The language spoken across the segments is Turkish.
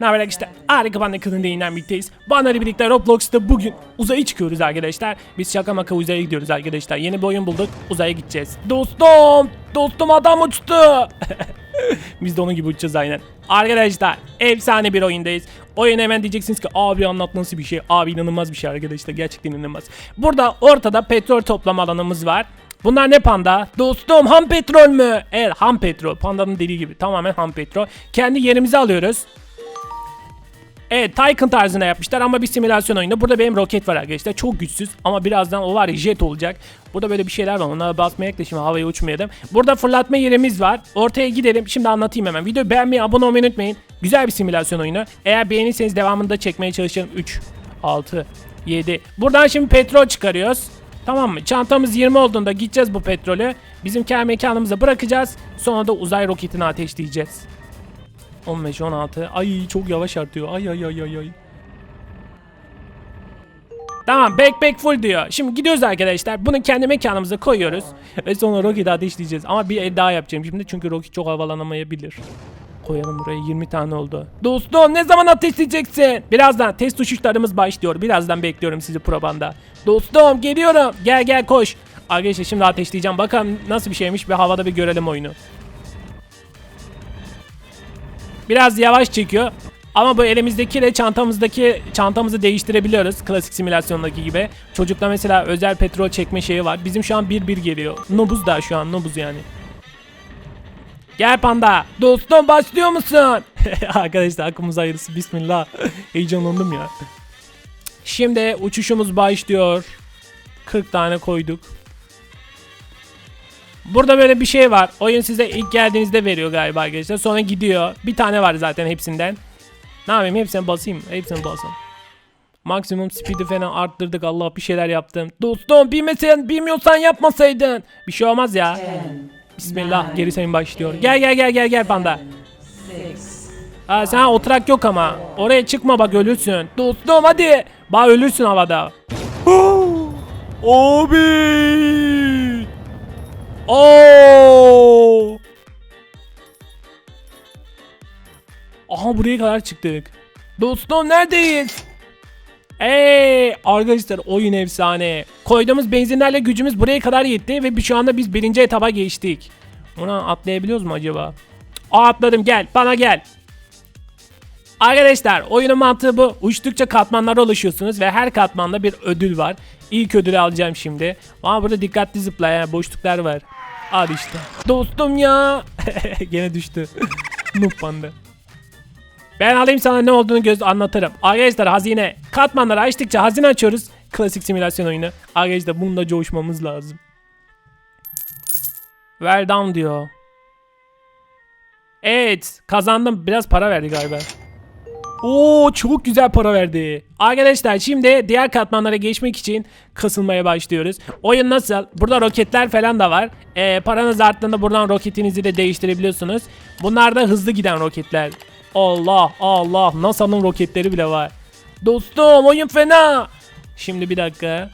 Ne haber arkadaşlar? Harika Panda kanalında yeniden birlikteyiz. Banner'la birlikte Roblox'ta bugün uzaya çıkıyoruz arkadaşlar. Biz şaka maka uzaya gidiyoruz arkadaşlar. Yeni bir oyun bulduk. Uzaya gideceğiz. Dostum! Dostum adam uçtu! Biz de onun gibi uçacağız aynen. Arkadaşlar efsane bir oyundayız. Oyun hemen diyeceksiniz ki abi anlat nasıl bir şey. Abi inanılmaz bir şey arkadaşlar. Gerçekten inanılmaz. Burada ortada petrol toplama alanımız var. Bunlar ne panda? Dostum ham petrol mü? Evet ham petrol. Pandanın dediği gibi tamamen ham petrol. Kendi yerimizi alıyoruz. Evet Tycoon tarzına yapmışlar ama bir simülasyon oyunu. Burada benim roket var arkadaşlar. Çok güçsüz ama birazdan o var jet olacak. Burada böyle bir şeyler var. Onlara basmaya yaklaşım havaya uçmayalım. Burada fırlatma yerimiz var. Ortaya gidelim. Şimdi anlatayım hemen. Videoyu beğenmeyi, abone olmayı unutmayın. Güzel bir simülasyon oyunu. Eğer beğenirseniz devamında da çekmeye çalışırım. 3, 6, 7. Buradan şimdi petrol çıkarıyoruz. Tamam mı? Çantamız 20 olduğunda gideceğiz bu petrolü. Bizim kendi mekanımıza bırakacağız. Sonra da uzay roketini ateşleyeceğiz. 15 16. Ay çok yavaş artıyor. Ay ay ay ay ay. Tamam backpack full diyor. Şimdi gidiyoruz arkadaşlar. Bunu kendi mekanımıza koyuyoruz. Ve sonra roketi ateşleyeceğiz. Ama bir el daha yapacağım şimdi çünkü roket çok havalanamayabilir. Koyalım buraya 20 tane oldu. Dostum ne zaman ateşleyeceksin? Birazdan test uçuşlarımız başlıyor. Birazdan bekliyorum sizi probanda. Dostum geliyorum. Gel gel koş. Arkadaşlar şimdi ateşleyeceğim. Bakalım nasıl bir şeymiş. Bir havada bir görelim oyunu. Biraz yavaş çekiyor. Ama bu elimizdekiyle çantamızdaki çantamızı değiştirebiliyoruz. Klasik simülasyondaki gibi. Çocukta mesela özel petrol çekme şeyi var. Bizim şu an 1-1 geliyor. Nobuz da şu an nobuz yani. Gel panda. Dostum başlıyor musun? Arkadaşlar aklımız hayırlısı. Bismillah. Heyecanlandım ya. Şimdi uçuşumuz başlıyor. 40 tane koyduk. Burada böyle bir şey var. Oyun size ilk geldiğinizde veriyor galiba arkadaşlar. Sonra gidiyor. Bir tane var zaten hepsinden. Ne yapayım hepsine basayım. Hepsine basın. Maksimum speed'i falan arttırdık. Allah bir şeyler yaptım. Dostum bilmesen, bilmiyorsan yapmasaydın. Bir şey olmaz ya. Bismillah geri sayım başlıyor. Gel gel gel gel gel panda. Aa, sen oturak yok ama. Oraya çıkma bak ölürsün. Dostum hadi. Bak ölürsün havada. Abi. Oo! Aha buraya kadar çıktık. Dostum neredeyiz? Ey arkadaşlar oyun efsane. Koyduğumuz benzinlerle gücümüz buraya kadar yetti ve şu anda biz birinci etaba geçtik. Buna atlayabiliyoruz mu acaba? Aa atladım gel bana gel. Arkadaşlar oyunun mantığı bu. Uçtukça katmanlara ulaşıyorsunuz ve her katmanda bir ödül var. İlk ödülü alacağım şimdi. Ama burada dikkatli zıpla ya boşluklar var. Al işte. Dostum ya. Gene düştü. Noob panda. Ben alayım sana ne olduğunu göz anlatırım. Arkadaşlar hazine. Katmanları açtıkça hazine açıyoruz. Klasik simülasyon oyunu. Arkadaşlar bunda coşmamız lazım. Well done diyor. Evet kazandım. Biraz para verdi galiba. Oo çok güzel para verdi. Arkadaşlar şimdi diğer katmanlara geçmek için kasılmaya başlıyoruz. Oyun nasıl? Burada roketler falan da var. Ee, paranız arttığında buradan roketinizi de değiştirebiliyorsunuz. Bunlar da hızlı giden roketler. Allah Allah NASA'nın roketleri bile var. Dostum oyun fena. Şimdi bir dakika.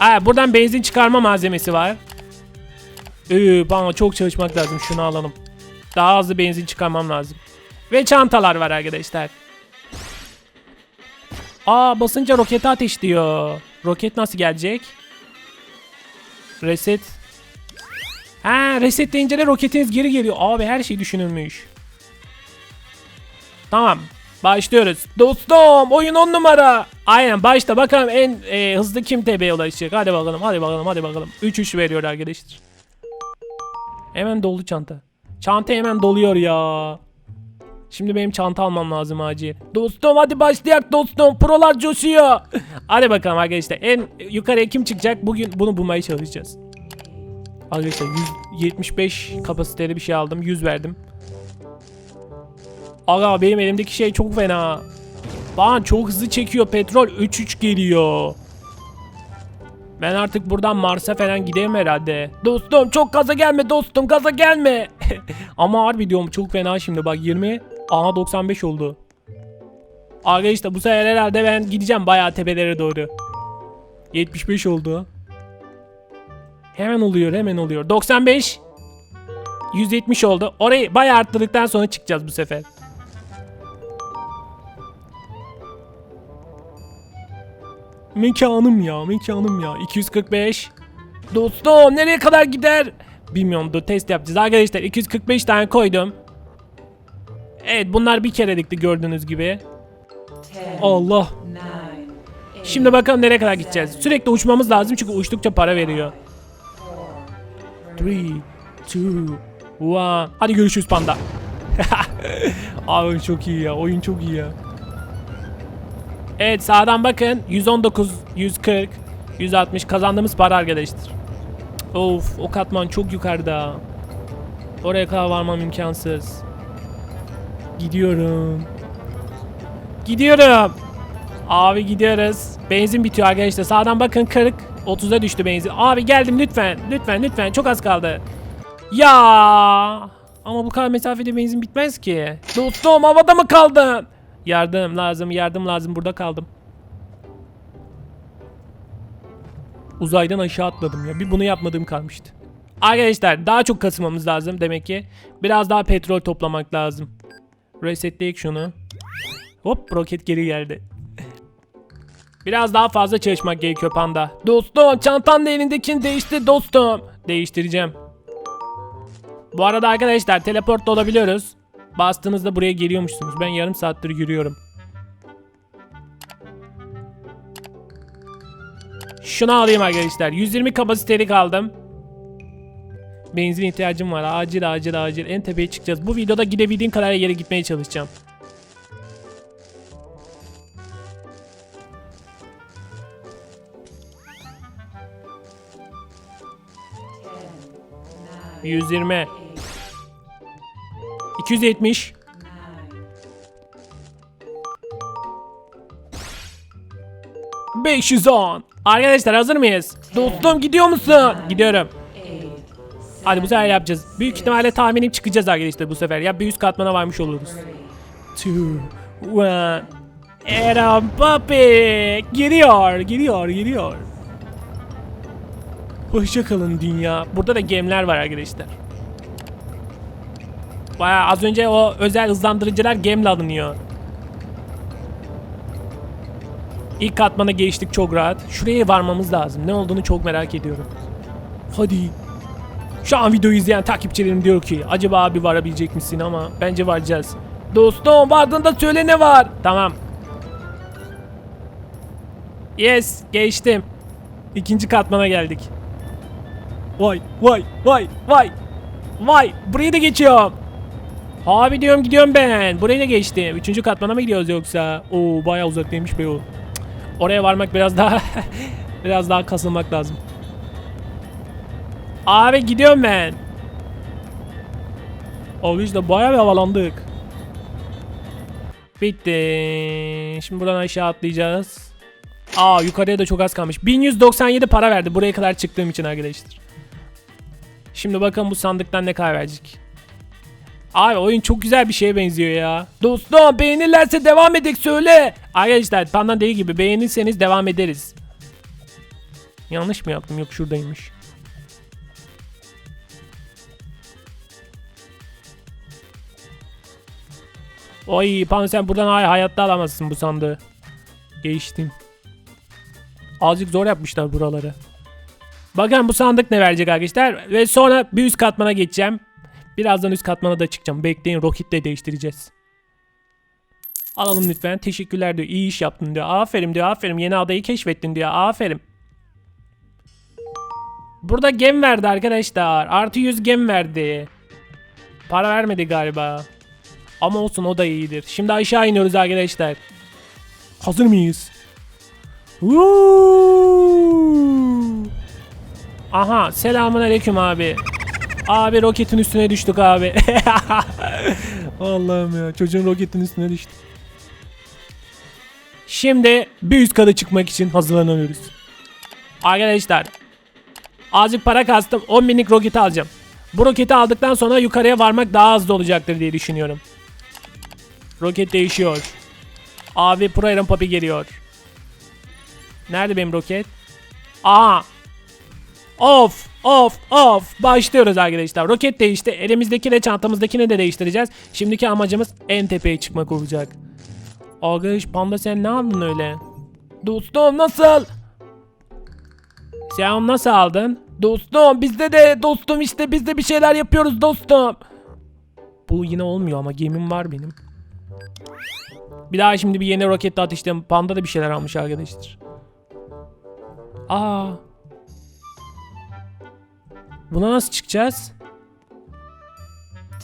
Aa, buradan benzin çıkarma malzemesi var. Ee, bana çok çalışmak lazım. Şunu alalım. Daha hızlı benzin çıkarmam lazım. Ve çantalar var arkadaşlar. Aa basınca roketi ateşliyor. Roket nasıl gelecek? Reset. Ha reset deyince de roketiniz geri geliyor. Abi her şey düşünülmüş. Tamam. Başlıyoruz. Dostum oyun 10 numara. Aynen başta bakalım en e, hızlı kim TB'ye ulaşacak. Hadi bakalım hadi bakalım hadi bakalım. 3-3 veriyor arkadaşlar. Hemen doldu çanta. Çanta hemen doluyor ya. Şimdi benim çanta almam lazım acil. Dostum hadi başlayak dostum. Prolar coşuyor. hadi bakalım arkadaşlar. En yukarıya kim çıkacak? Bugün bunu bulmaya çalışacağız. Arkadaşlar 175 kapasiteli bir şey aldım. 100 verdim. Aga benim elimdeki şey çok fena. Lan çok hızlı çekiyor petrol 3-3 geliyor. Ben artık buradan Mars'a falan gideyim herhalde. Dostum çok gaza gelme dostum gaza gelme. Ama harbi diyorum çok fena şimdi bak 20. Aha 95 oldu. Arkadaşlar bu sefer herhalde ben gideceğim bayağı tepelere doğru. 75 oldu. Hemen oluyor hemen oluyor. 95. 170 oldu. Orayı bayağı arttırdıktan sonra çıkacağız bu sefer. Mekanım ya mekanım ya. 245. Dostum nereye kadar gider? Bilmiyorum dur test yapacağız. Arkadaşlar 245 tane koydum. Evet bunlar bir kerelikti gördüğünüz gibi. Allah. Şimdi bakalım nereye kadar gideceğiz. Sürekli uçmamız lazım çünkü uçtukça para veriyor. 3, 2, 1. Hadi görüşürüz panda. Abi çok iyi ya. Oyun çok iyi ya. Evet sağdan bakın. 119, 140, 160 kazandığımız para arkadaşlar. Of o katman çok yukarıda. Oraya kadar varmam imkansız. Gidiyorum. Gidiyorum. Abi gidiyoruz. Benzin bitiyor arkadaşlar. Sağdan bakın 40. 30'a düştü benzin. Abi geldim lütfen. Lütfen lütfen. Çok az kaldı. Ya. Ama bu kadar mesafede benzin bitmez ki. Dostum havada mı kaldın? Yardım lazım. Yardım lazım. Burada kaldım. Uzaydan aşağı atladım ya. Bir bunu yapmadığım kalmıştı. Arkadaşlar daha çok kasılmamız lazım demek ki. Biraz daha petrol toplamak lazım. Resetleyek şunu. Hop roket geri geldi. Biraz daha fazla çalışmak gerekiyor panda. Dostum çantan da elindekini değiştir dostum. Değiştireceğim. Bu arada arkadaşlar teleport da olabiliyoruz. Bastığınızda buraya geliyormuşsunuz. Ben yarım saattir yürüyorum. Şunu alayım arkadaşlar. 120 kapasitelik aldım. Benzin ihtiyacım var. Acil acil acil. En tepeye çıkacağız. Bu videoda gidebildiğim kadar yere gitmeye çalışacağım. Yüz yirmi. 270. on. Arkadaşlar hazır mıyız? Dostum gidiyor musun? Gidiyorum. Hadi bu sefer yapacağız. Büyük ihtimalle tahminim çıkacağız arkadaşlar bu sefer. Ya bir üst katmana varmış oluruz. Two, one. Eren Papi. Giriyor, giriyor, giriyor. Hoşçakalın dünya. Burada da gemler var arkadaşlar. Baya az önce o özel hızlandırıcılar gemle alınıyor. İlk katmana geçtik çok rahat. Şuraya varmamız lazım. Ne olduğunu çok merak ediyorum. Hadi. Şu an videoyu izleyen takipçilerim diyor ki acaba abi varabilecek misin ama bence varacağız. Dostum vardığında söyle ne var. Tamam. Yes geçtim. İkinci katmana geldik. Vay vay vay vay. Vay burayı da geçiyorum. Abi diyorum gidiyorum ben. Burayı da geçtim. Üçüncü katmana mı gidiyoruz yoksa? Oo bayağı uzaktaymış be o. Oraya varmak biraz daha biraz daha kasılmak lazım. Abi gidiyorum ben. Abi işte bayağı bir havalandık. Bitti. Şimdi buradan aşağı atlayacağız. Aa yukarıya da çok az kalmış. 1197 para verdi buraya kadar çıktığım için arkadaşlar. Şimdi bakın bu sandıktan ne kadar verecek. Abi oyun çok güzel bir şeye benziyor ya. Dostum beğenirlerse devam edek söyle. Arkadaşlar pandan değil gibi beğenirseniz devam ederiz. Yanlış mı yaptım? Yok şuradaymış. Oy pan sen buradan hay hayatta alamazsın bu sandığı. Geçtim. Azıcık zor yapmışlar buraları. Bakın bu sandık ne verecek arkadaşlar. Ve sonra bir üst katmana geçeceğim. Birazdan üst katmana da çıkacağım. Bekleyin roketle değiştireceğiz. Alalım lütfen. Teşekkürler diyor. İyi iş yaptın diyor. Aferin diyor. Aferin. Yeni adayı keşfettin diyor. Aferin. Burada gem verdi arkadaşlar. Artı 100 gem verdi. Para vermedi galiba. Ama olsun o da iyidir. Şimdi aşağı iniyoruz arkadaşlar. Hazır mıyız? Aha selamun aleyküm abi. Abi roketin üstüne düştük abi. Allah'ım ya çocuğun roketin üstüne düştü. Şimdi bir üst kata çıkmak için hazırlanıyoruz. Arkadaşlar azıcık para kastım 10 binlik roketi alacağım. Bu roketi aldıktan sonra yukarıya varmak daha hızlı olacaktır diye düşünüyorum. Roket değişiyor. Abi Pro Iron Papi geliyor. Nerede benim roket? Aa. Of of of. Başlıyoruz arkadaşlar. Roket değişti. Elimizdeki de çantamızdakini de değiştireceğiz. Şimdiki amacımız en tepeye çıkmak olacak. Arkadaş panda sen ne aldın öyle? Dostum nasıl? Sen nasıl aldın? Dostum bizde de dostum işte biz de bir şeyler yapıyoruz dostum. Bu yine olmuyor ama gemim var benim. Bir daha şimdi bir yeni roketle ateşledim. Panda da bir şeyler almış arkadaşlar. Aa. Buna nasıl çıkacağız?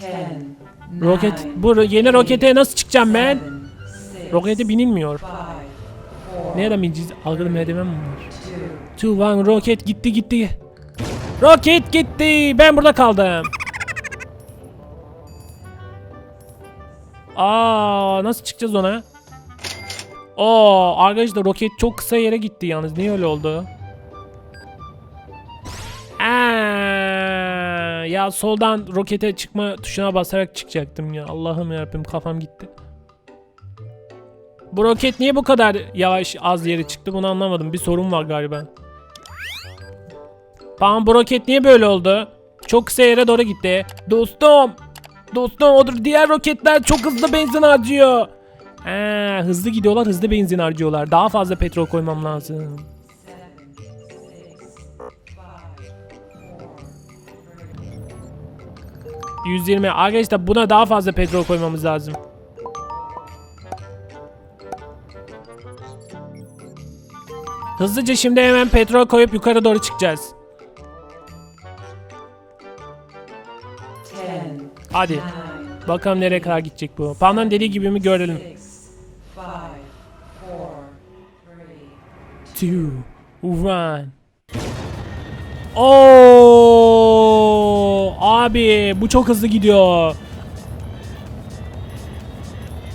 Ten, Roket nine, bu yeni rokete nasıl çıkacağım ben? six, Rokete binilmiyor. Nereden bineceğiz? Algılı merdiven mi var? two, one roket gitti gitti. Roket gitti. Ben burada kaldım. Aa nasıl çıkacağız ona? Oo arkadaşlar roket çok kısa yere gitti yalnız. Niye öyle oldu? Aa, ya soldan rokete çıkma tuşuna basarak çıkacaktım ya. Allah'ım yarabbim kafam gitti. Bu roket niye bu kadar yavaş az yere çıktı bunu anlamadım. Bir sorun var galiba. Tamam bu roket niye böyle oldu? Çok kısa yere doğru gitti. Dostum. Dostum odur diğer roketler çok hızlı benzin harcıyor. Ha, hızlı gidiyorlar hızlı benzin harcıyorlar. Daha fazla petrol koymam lazım. 120. Arkadaşlar buna daha fazla petrol koymamız lazım. Hızlıca şimdi hemen petrol koyup yukarı doğru çıkacağız. Hadi. Bakalım nereye kadar gidecek bu. Pandan dediği gibi mi görelim. six, five, four, three, Two, one. Oo, abi bu çok hızlı gidiyor.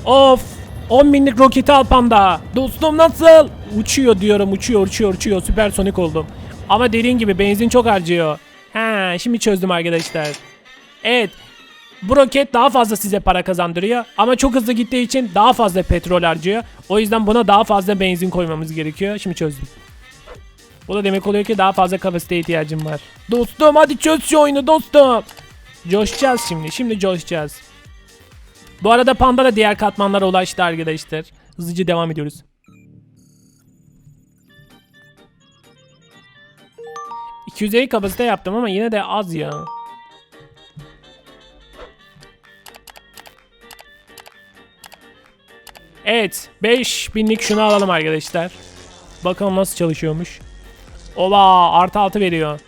Of. 10 binlik roketi al panda. Dostum nasıl? Uçuyor diyorum uçuyor uçuyor uçuyor süpersonik oldum. Ama dediğin gibi benzin çok harcıyor. He şimdi çözdüm arkadaşlar. Evet bu roket daha fazla size para kazandırıyor ama çok hızlı gittiği için daha fazla petrol harcıyor. O yüzden buna daha fazla benzin koymamız gerekiyor. Şimdi çözdüm. Bu da demek oluyor ki daha fazla kapasiteye ihtiyacım var. Dostum hadi çöz şu oyunu dostum. Coşacağız şimdi. Şimdi coşacağız. Bu arada Panda da diğer katmanlara ulaştı arkadaşlar. Hızlıca devam ediyoruz. ...250 kapasite yaptım ama yine de az ya. Evet 5000'lik şunu alalım arkadaşlar. Bakalım nasıl çalışıyormuş. Oba artı altı veriyor.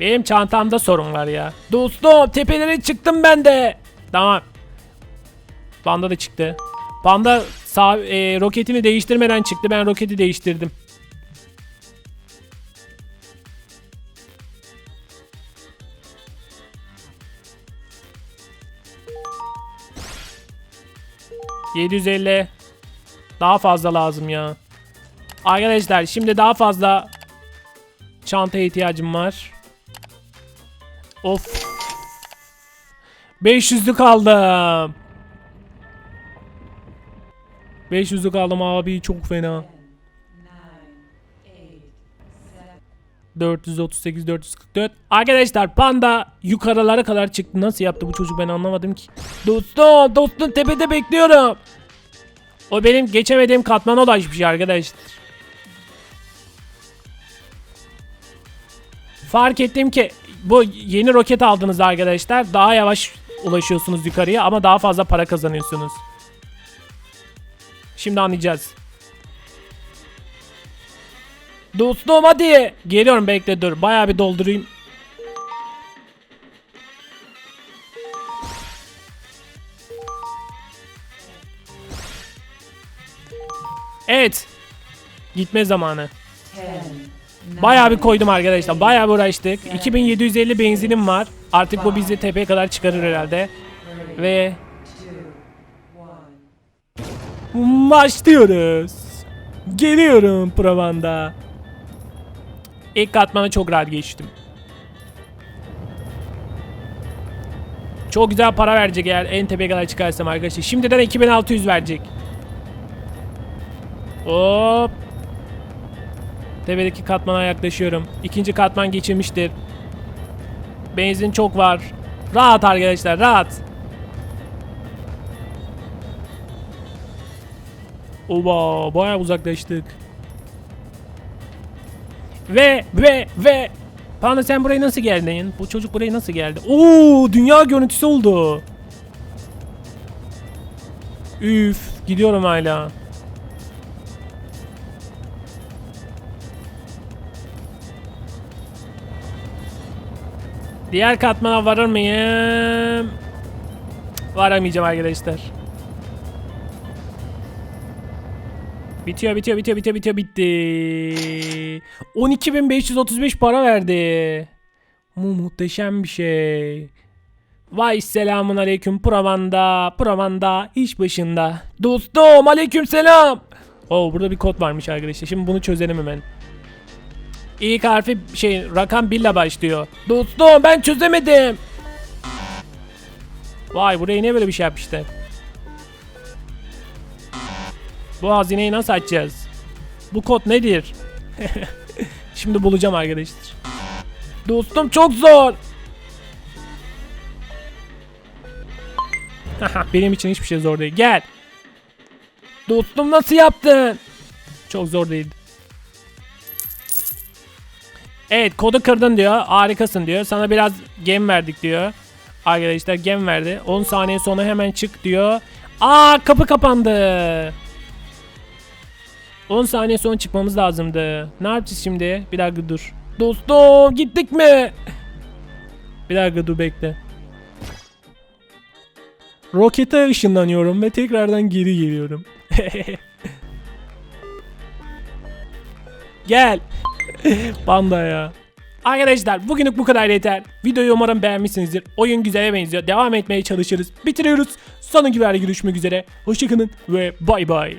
Benim çantamda sorun var ya. Dostum tepelere çıktım ben de. Tamam. Panda da çıktı. Panda sağ, e, roketini değiştirmeden çıktı. Ben roketi değiştirdim. ...750... ...daha fazla lazım ya. Arkadaşlar şimdi daha fazla... ...çantaya ihtiyacım var. Of. 500'lük aldım. 500'lük aldım abi çok fena. 438 444. Arkadaşlar panda yukarılara kadar çıktı. Nasıl yaptı bu çocuk ben anlamadım ki. Dostum, dostum tepede bekliyorum. O benim geçemediğim katmana ulaşmış arkadaşlar. Fark ettim ki bu yeni roket aldınız arkadaşlar. Daha yavaş ulaşıyorsunuz yukarıya ama daha fazla para kazanıyorsunuz. Şimdi anlayacağız. Dostum hadi. Geliyorum bekle dur. Bayağı bir doldurayım. Evet. Gitme zamanı. Bayağı bir koydum arkadaşlar. Bayağı bir uğraştık. 2750 benzinim var. Artık bu bizi tepeye kadar çıkarır herhalde. Ve başlıyoruz. Geliyorum provanda. İlk katmana çok rahat geçtim. Çok güzel para verecek eğer en tepeye kadar çıkarsam arkadaşlar. Şimdiden 2600 verecek. Hop. Tepedeki katmana yaklaşıyorum. İkinci katman geçilmiştir. Benzin çok var. Rahat arkadaşlar rahat. Oba bayağı uzaklaştık. Ve ve ve Panda sen buraya nasıl geldin? Bu çocuk buraya nasıl geldi? Oo dünya görüntüsü oldu. Üf gidiyorum hala. Diğer katmana varır mıyım? Varamayacağım arkadaşlar. Bitiyor bitiyor bitiyor bitiyor bitiyor bitti. 12.535 para verdi. Mu muhteşem bir şey. Vay selamun aleyküm Provanda, Provanda iş başında. Dostum aleyküm selam. Oo burada bir kod varmış arkadaşlar. Şimdi bunu çözelim hemen. İlk harfi şey rakam 1 ile başlıyor. Dostum ben çözemedim. Vay buraya niye böyle bir şey yapmışlar? Bu hazineyi nasıl açacağız? Bu kod nedir? Şimdi bulacağım arkadaşlar. Dostum çok zor. Benim için hiçbir şey zor değil. Gel. Dostum nasıl yaptın? Çok zor değil. Evet kodu kırdın diyor. Harikasın diyor. Sana biraz gem verdik diyor. Arkadaşlar gem verdi. 10 saniye sonra hemen çık diyor. Aa kapı kapandı. 10 saniye sonra çıkmamız lazımdı. Ne yapacağız şimdi? Bir dakika dur. Dostum gittik mi? Bir dakika dur bekle. Rokete ışınlanıyorum ve tekrardan geri geliyorum. Gel. Panda ya. Arkadaşlar bugünlük bu kadar yeter. Videoyu umarım beğenmişsinizdir. Oyun güzele benziyor. Devam etmeye çalışırız. Bitiriyoruz. Sonraki videoda görüşmek üzere. Hoşçakalın ve bay bay.